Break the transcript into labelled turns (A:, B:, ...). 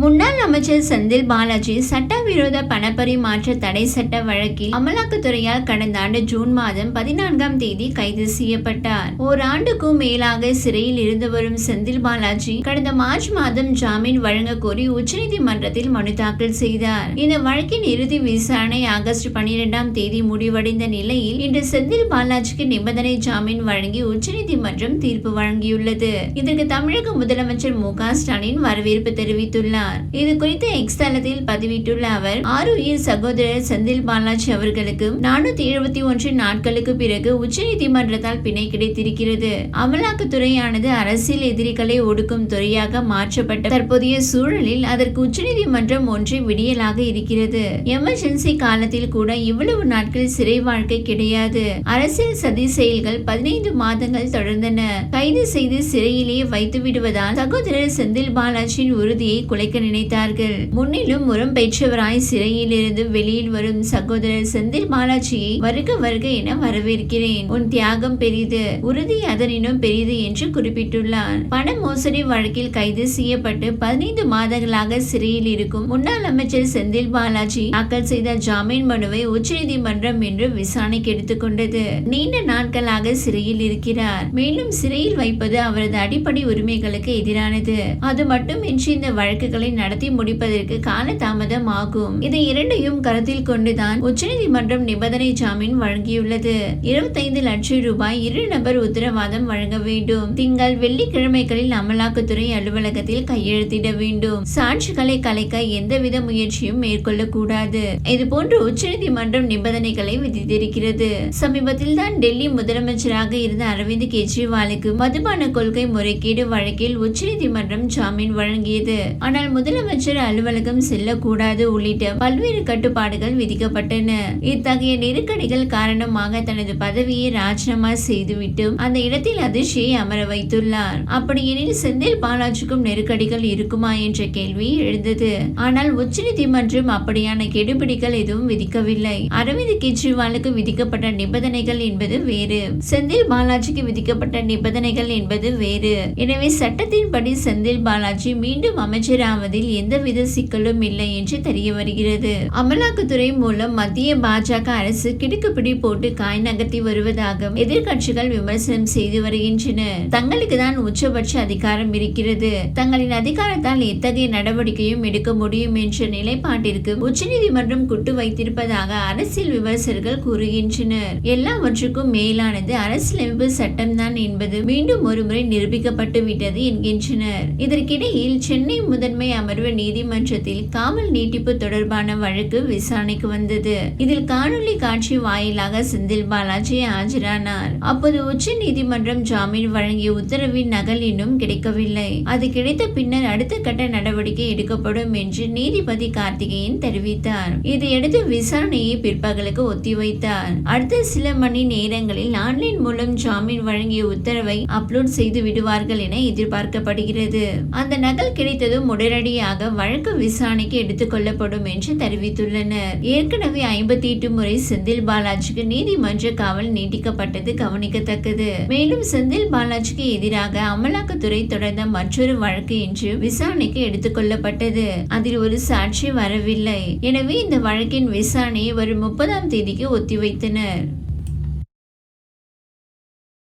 A: முன்னாள் அமைச்சர் செந்தில் பாலாஜி சட்டவிரோத பணப்பரிமாற்ற தடை சட்ட வழக்கில் அமலாக்கத்துறையால் கடந்த ஆண்டு ஜூன் மாதம் பதினான்காம் தேதி கைது செய்யப்பட்டார். ஓராண்டுக்கும் மேலாக சிறையில் இருந்து வரும் செந்தில் பாலாஜி கடந்த மார்ச் மாதம் ஜாமீன் வழங்க கோரி உச்சநீதிமன்றத்தில் மனு தாக்கல் செய்தார். இந்த வழக்கின் இறுதி விசாரணை ஆகஸ்ட் பனிரெண்டாம் தேதி முடிவடைந்த நிலையில் இன்று செந்தில் பாலாஜிக்கு நிபந்தனை ஜாமீன் வழங்கி உச்சநீதிமன்றம் தீர்ப்பு வழங்கியுள்ளது. இதற்கு தமிழக முதலமைச்சர் மு க ஸ்டாலின் வரவேற்பு தெரிவித்துள்ளார். இது குறித்து எக்ஸ் தளத்தில் பதிவிட்டுள்ள அவர் ஆறுயிர் சகோதரர் செந்தில் பாலாஜி அவர்களுக்கு நானூத்தி எழுபத்தி ஒன்று நாட்களுக்கு பிறகு உச்சநீதிமன்றத்தால் பிணை கிடைத்திருக்கிறது. அமலாக்கத்துறையானது அரசியல் எதிரிகளை ஒடுக்கும் துறையாக மாற்றப்பட்ட தற்போதைய சூழலில் அதற்கு உச்சநீதிமன்றம் ஒன்றே விடியலாக இருக்கிறது. எமர்ஜென்சி காலத்தில் கூட இவ்வளவு நாட்கள் சிறை வாழ்க்கை கிடையாது. அரசியல் சதி செயல்கள் பதினைந்து மாதங்கள் தொடர்ந்தன. கைது செய்து சிறையிலேயே வைத்து விடுவதால் சகோதரர் செந்தில் பாலாஜியின் உறுதியை குலை குலைக்க நினைத்தார்கள். முன்னிலும் முறம் பெற்றவராய் சிறையில் இருந்து வெளியில் வரும் சகோதரர் செந்தில் பாலாஜியை வருக வருக என வரவேற்கிறேன். உன் தியாகம் பெரிது உறுதி அதனினும் பெரிது என்று குறிப்பிட்டுள்ளார். பண மோசடி வழக்கில் கைது செய்யப்பட்டு பதினைந்து மாதங்களாக சிறையில் இருக்கும் முன்னாள் அமைச்சர் செந்தில் பாலாஜி தாக்கல் செய்த ஜாமீன் மனுவை உச்சநீதிமன்றம் இன்று விசாரணைக்கு எடுத்துக்கொண்டது நீண்ட நாட்களாக சிறையில் இருக்கிறார். மேலும் சிறையில் வைப்பது அவரது அடிப்படை உரிமைகளுக்கு எதிரானது. அது மட்டுமின்றி இந்த வழக்குகள் நடத்தி முடிப்பதற்கு கால தாமதம் ஆகும் இதை இரண்டையும் கருத்தில் கொண்டுதான் உச்சநீதிமன்றம் நிபந்தனை ஜாமீன் வழங்கியுள்ளது. இருபத்தைந்து லட்சம் ரூபாய் இரு நபர் உத்தரவாதம் வழங்க வேண்டும். திங்கள் வெள்ளிக்கிழமைகளில் அமலாக்கத்துறை அலுவலகத்தில் கையெழுத்திட வேண்டும். சாட்சிகளை கலைக்க எந்தவித முயற்சியும் மேற்கொள்ளக்கூடாது. இதுபோன்று உச்சநீதிமன்றம் நிபந்தனைகளை விதித்திருக்கிறது. சமீபத்தில் தான் டெல்லி முதலமைச்சராக இருந்த அரவிந்த் கெஜ்ரிவாலுக்கு மதுபான கொள்கை முறைகேடு வழக்கில் உச்சநீதிமன்றம் ஜாமீன் வழங்கியது. ஆனால் முதலமைச்சர் அலுவலகம் செல்லக்கூடாது உள்ளிட்ட பல்வேறு கட்டுப்பாடுகள் விதிக்கப்பட்டன. இத்தகைய நெருக்கடிகள் காரணமாக தனது பதவியை ராஜினாமா செய்துவிட்டு அந்த இடத்தில் அதிர்ச்சியை அமர வைத்துள்ளார். அப்படியெனில் செந்தில் பாலாஜிக்கும் நெருக்கடிகள் இருக்குமா என்ற கேள்வி எழுந்தது. ஆனால் உச்சநீதிமன்றம் அப்படியான கெடுபிடிகள் எதுவும் விதிக்கவில்லை. அரவிந்த் கெஜ்ரிவாலுக்கு விதிக்கப்பட்ட நிபந்தனைகள் என்பது வேறு. செந்தில் பாலாஜிக்கு விதிக்கப்பட்ட நிபந்தனைகள் என்பது வேறு. எனவே சட்டத்தின்படி செந்தில் பாலாஜி மீண்டும் அமைச்சராக அமைச்சராவதில் எந்தவித சிக்கலும் இல்லை என்று தெரிய வருகிறது. அமலாக்கத்துறை மூலம் மத்திய பாஜக அரசு கிடுக்குப்பிடி போட்டு காய் நகர்த்தி வருவதாக எதிர்க்கட்சிகள் விமர்சனம் செய்து வருகின்றன. தங்களுக்கு தான் உச்சபட்ச அதிகாரம் இருக்கிறது. தங்களின் அதிகாரத்தால் எத்தகைய நடவடிக்கையும் எடுக்க முடியும் என்ற நிலைப்பாட்டிற்கு உச்சநீதிமன்றம் குட்டு வைத்திருப்பதாக அரசியல் விமர்சகர்கள் கூறுகின்றனர். எல்லாவற்றுக்கும் மேலானது அரசியலமைப்பு சட்டம்தான் என்பது மீண்டும் ஒருமுறை நிரூபிக்கப்பட்டு விட்டது என்கின்றனர். இதற்கிடையில் சென்னை முதன்மை அமர்வு நீதிமன்றத்தில் காவல் நீட்டிப்பு தொடர்பான வழக்கு விசாரணைக்கு வந்தது. இதில் காணொலி காட்சி வாயிலாக செந்தில் பாலாஜி ஆஜரானார். அப்போது உச்ச நீதிமன்றம் ஜாமீன் வழங்கிய உத்தரவின் நகல் இன்னும் கிடைக்கவில்லை. அது கிடைத்த பின்னர் அடுத்த கட்ட நடவடிக்கை எடுக்கப்படும் என்று நீதிபதி கார்த்திகேயன் தெரிவித்தார். இதையடுத்து விசாரணையை பிற்பகலுக்கு ஒத்திவைத்தார். அடுத்த சில மணி நேரங்களில் ஆன்லைன் மூலம் ஜாமீன் வழங்கிய உத்தரவை அப்லோட் செய்து விடுவார்கள் என எதிர்பார்க்கப்படுகிறது. அந்த நகல் கிடைத்ததும் உடனடியாக வழக்கு விசாரணைக்கு எடுத்துக் கொள்ளப்படும் என்று தெரிவித்துள்ளனர். ஏற்கனவே ஐம்பத்தி எட்டு முறை செந்தில் பாலாஜிக்கு நீதிமன்ற காவல் நீட்டிக்கப்பட்டது கவனிக்கத்தக்கது. மேலும் செந்தில் பாலாஜிக்கு எதிராக அமலாக்கத்துறை தொடர்ந்த மற்றொரு வழக்கு இன்று விசாரணைக்கு எடுத்துக் கொள்ளப்பட்டது. அதில் ஒரு சாட்சி வரவில்லை. எனவே இந்த வழக்கின் விசாரணையை வரும் முப்பதாம் தேதிக்கு ஒத்திவைத்தனர்.